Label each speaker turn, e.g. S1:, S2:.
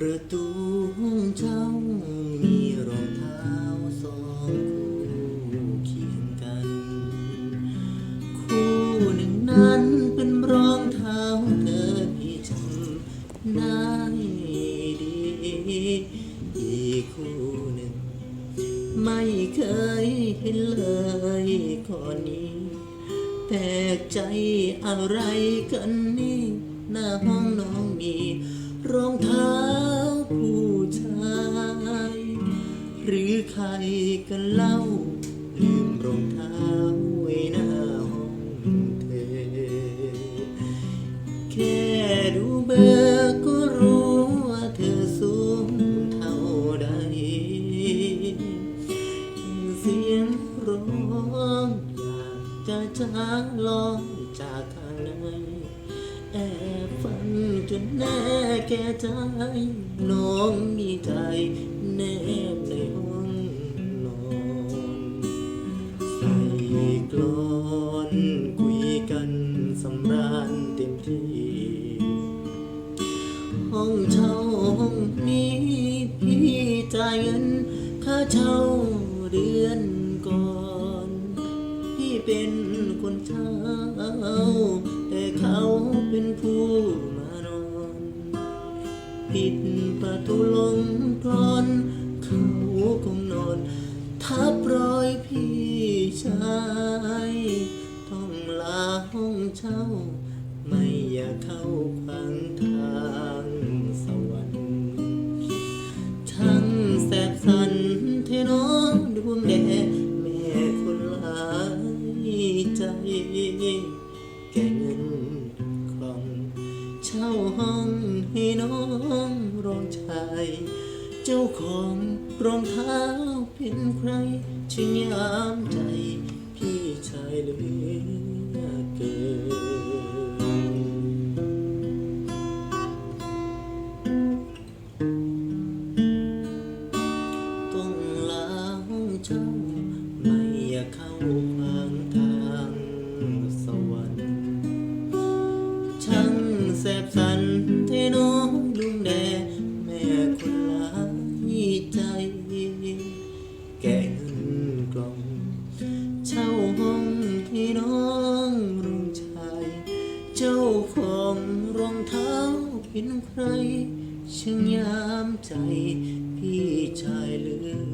S1: ประตูห้องเช่ามีรองเท้าสองคู่เคียงกัน คู่หนึ่งนั้นเป็นรองเท้าเธอพี่จำได้ดีอีกคู่หนึ่ง ไม่เคยเห็นเลยก่อนนี้แปลกใจอะไรกันนี่หน้าห้อง ใครกันเล่า ลืมรองเท้าไว้หน้าห้องเธอ แค่ดูเบอร์ก็รู้ว่าเธอสูงเท่าใด เสียงร้องอยากจะจ้าลองจากข้างในแอบฝันจนแน่แก่ใจน้องมีใจแนบ ห้องเช่าห้องนี้พี่จ่ายเงินค่าเช่าเดือนก่อน พี่เป็นคนเช่าแต่เขาเป็นผู้มานอนปิดประตูลงกรอนเขาคงนอนทับรอยพี่ชายต้องลาห้องเช่า ไม่อยากเข้าขวางทางสวรรค์ช่างแสบสันเทน้องดวงแดแม่คนหลายใจ แก่เงินคลองเช่าห้องให้น้องรองชาย เจ้าของรองเท้าเป็นใครช่างยามใจพี่ชายเลือ สบสันเทน้องลุงแดแม่คนหลายใจ แก่เงินกล่องเช่าห้องให้น้องรุ่งชายเจ้าของรองเท้าเป็นใครช่างยามใจพี่ชายเหลือ